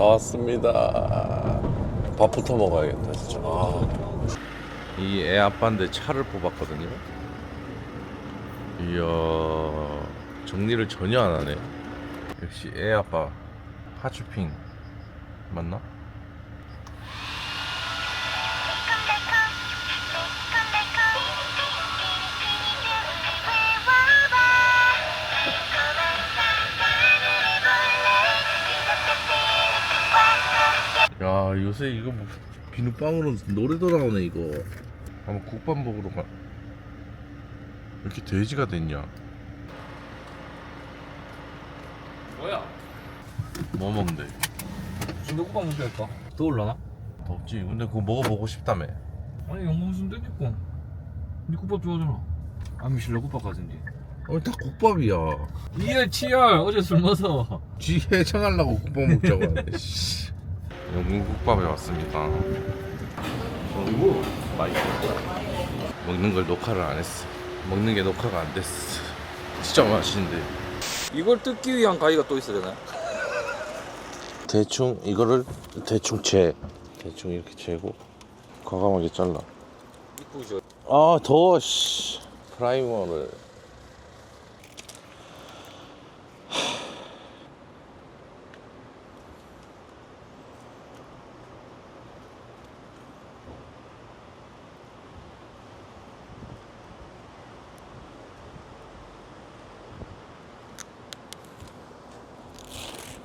다 왔습니다. 밥부터 먹어야겠다 진짜. 아. 이 애 아빠인데 차를 뽑았거든요. 이야 정리를 전혀 안 하네. 역시 애 아빠 하츄핑 맞나? 야 요새 이거 뭐 비누빵으로 노래도 나오네 이거. 한번 국밥 먹으러 가. 왜 이렇게 돼지가 됐냐? 뭐야? 뭐 먹는데? 순대 국밥 먹게 할까? 더 올라나? 덥지. 근데 그거 먹어보고 싶다며. 아니 영광 순대니까. 니 국밥 좋아하잖아. 안 미실래 국밥 가든지. 아니 다 국밥이야. 이열 치열! 어제 술 마서. 쥐 해장하려고 국밥 먹자고 하는데 씨. 영국 국밥에 왔습니다. 어이구 맛있어 먹는 걸 녹화를 안 했어. 먹는 게 녹화가 안 됐어. 진짜 맛있는데. 이걸 뜯기 위한 가위가 또 있어야 되나? 대충 이거를 대충 재. 대충 이렇게 재고 과감하게 잘라. 이쁘죠? 아 더워 씨. 프라이머를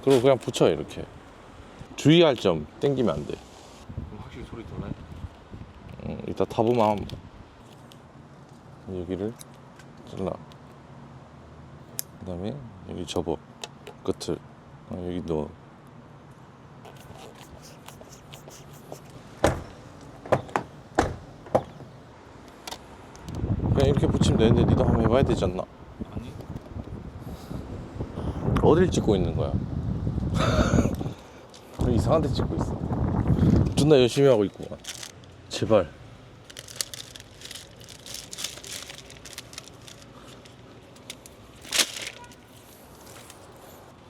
그리고 그냥 붙여 이렇게. 주의할 점 땡기면 안돼. 확실히 소리 덜 나요? 음, 이따 타보면 여기를 잘라. 그 다음에 여기 접어. 끝을. 어, 여기 넣어. 그냥 이렇게 붙이면 되는데 니도 한번 해봐야 되지 않나? 아니. 어딜 찍고 있는 거야? 좀 이상한 데 찍고 있어. 존나 열심히 하고 있구만. 제발.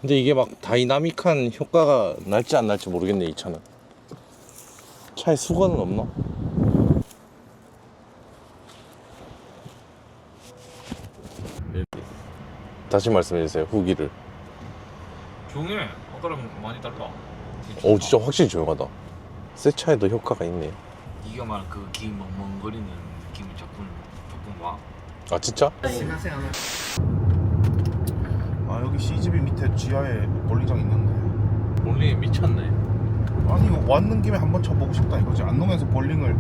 근데 이게 막 다이나믹한 효과가 날지 안 날지 모르겠네 이 차는. 차에 수건은 없나? 다시 말씀해 주세요 후기를. 조용해 아까랑 많이 달라. 오 진짜 확실히 조용하다. 새 차에도 효과가 있네. 네가 말한 그기 멍멍거리는 느낌이 조금 조금 와. 아 진짜? 아 여기 CGV 밑에 지하에 볼링장 있는데. 볼링 미쳤네. 아니 이거 왔는 김에 한번 쳐보고 싶다 이거지. 안동에서 볼링을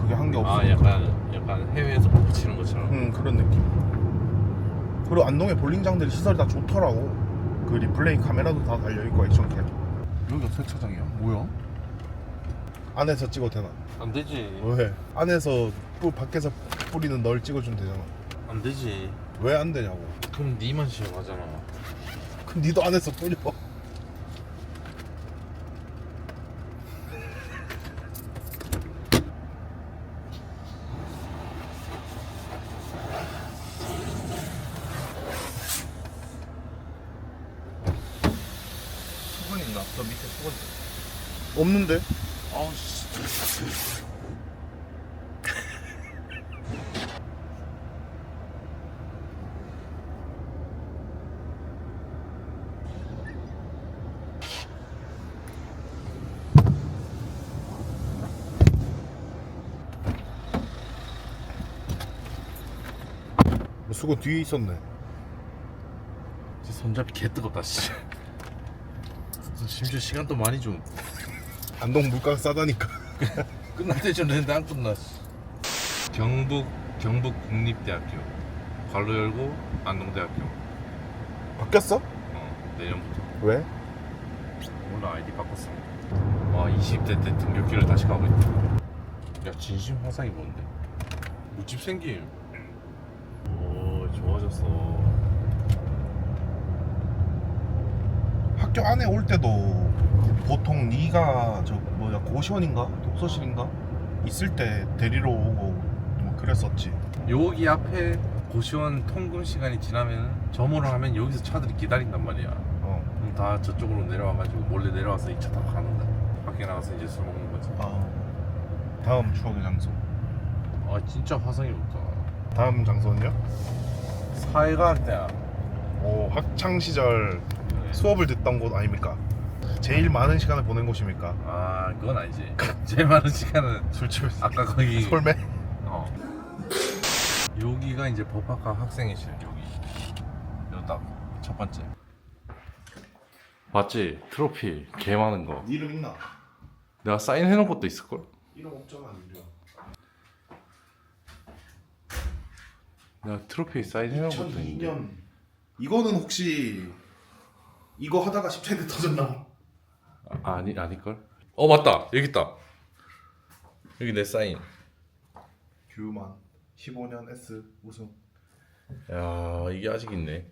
그게 한 게 없어. 아 약간 약간 해외에서 골프 치는 것처럼. 응 그런 느낌. 그리고 안동에 볼링장들이 시설이 다 좋더라고 그 리플레이 카메라도 다 달려있고 액션캠. 여기가 세차장이야? 뭐야? 안에서 찍어도 되나? 안 되지. 왜? 안에서 또 밖에서 뿌리는 널 찍어주면 되잖아. 안 되지. 왜 안 되냐고. 그럼 니만 시험하잖아. 그럼 니도 안에서 뿌려 수건 있나? 저 밑에 수건 없는데? 아우 씨 수건 뒤에 있었네. 손잡이 개 뜨겁다 씨. 심지어 시간도 많이 좀 안동 물가가 싸다니까 끝날 때쯤 됐는데 안 씨. 경북 경북 국립대학교 관로 열고 안동대학교 바뀌었어? 어, 내년부터 왜? 몰라 아이디 바꿨어 와 20대 때 등교길을 다시 가고 있다 야 진심 화상이 뭔데? 무집 생김 오 좋아졌어 학교 안에 올 때도 보통 네가 저 뭐야 고시원인가? 독서실인가? 있을 때 데리러 오고 뭐 그랬었지. 여기 앞에 고시원 통금 시간이 지나면 점호를 하면 여기서 차들이 기다린단 말이야. 어. 그럼 다 저쪽으로 내려와가지고 몰래 내려와서 2차 타고 가는 거야. 밖에 나가서 이제 술 먹는 거지. 아. 다음 추억의 장소. 아 진짜 화성이 좋다. 다음 장소는요? 사회과학대야 오 학창 시절 수업을 듣던 곳 아닙니까? 제일 많은 시간을 보낸 곳입니까? 아 그건 아니지 제일 많은 시간은 술집에서 아까 거기 솔매? 어. 여기가 이제 법학과 학생회실 여기 여기 딱첫 번째 맞지? 트로피 개 많은 거네 이름 있나? 내가 사인해놓은 것도 있을걸? 이름 없잖아 이름 내가 트로피 사인해놓은 것도 있는데 2002년 이거는 혹시 이거 하다가 10차인데 터졌나? 아, 아니 아닐걸? 어 맞다. 여기 있다. 여기 내 사인. 규만 15년 S 우승. 야 이게 아직 있네.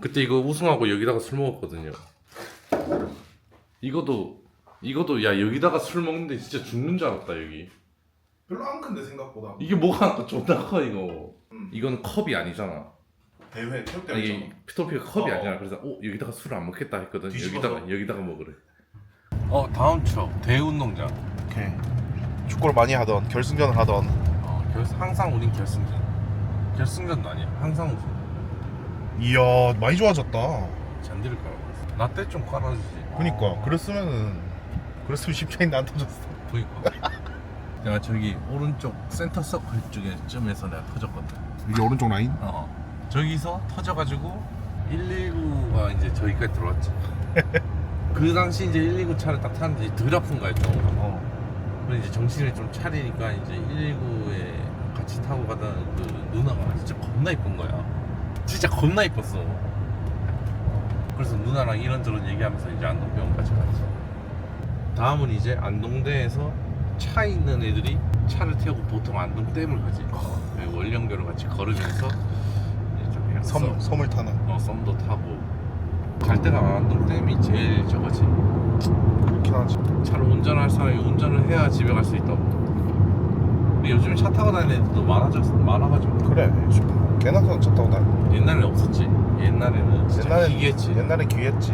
그때 이거 우승하고 여기다가 술 먹었거든요. 이것도 이것도 야 여기다가 술 먹는데 진짜 죽는 줄 알았다 여기. 별로 안 큰데 생각보다. 이게 뭐가 존나 커 이거. 음. 이건 컵이 아니잖아 대회 체육대회 아니, 이게 피토피가 컵이 어. 아니라 그래서 어 여기다가 술을 안 먹겠다 했거든. 뒤집어서? 여기다가 여기다가 먹으래. 어 다음 추억. 대운동장. 오케이. 축구를 많이 하던 결승전을 하던. 어 결, 항상 우린 결승전. 결승전도 아니야. 항상 우승. 이야 많이 좋아졌다. 잔디를 깔아버렸어. 나때좀 깔아주지. 그니까. 그랬으면은 그랬으면 10차인데 안 터졌어. 그니까. 내가 저기 오른쪽 센터 서클 쪽에쯤에서 내가 터졌거든. 이게 오른쪽 라인? 어 저기서 터져가지고 119가 이제 저기까지 들어왔지 그 당시 이제 119 차를 딱 이제 덜 아픈 거야 좀 어. 그래서 이제 정신을 좀 차리니까 이제 119에 같이 타고 가던 그 누나가 진짜 겁나 이쁜 거야. 진짜 겁나 이뻤어. 그래서 누나랑 이런저런 얘기하면서 이제 안동병원까지 갔지 다음은 이제 안동대에서 차 있는 애들이 차를 태우고 보통 안동댐을 가지. 그 월령교를 같이 걸으면서 그냥 섬, 썸, 섬을 타는. 어, 썸도 타고. 갈 때가 안동댐이 제일 저거지. 그렇긴 하지. 차를 운전할 사람이 운전을 해야 집에 갈 수 있다고. 근데 요즘 차 타고 다니는 애들도 많아졌, 많아가지고. 그래. 개나 차 타고 다니. 옛날에 없었지. 옛날에는 진짜 옛날엔 기계지. 옛날엔 귀했지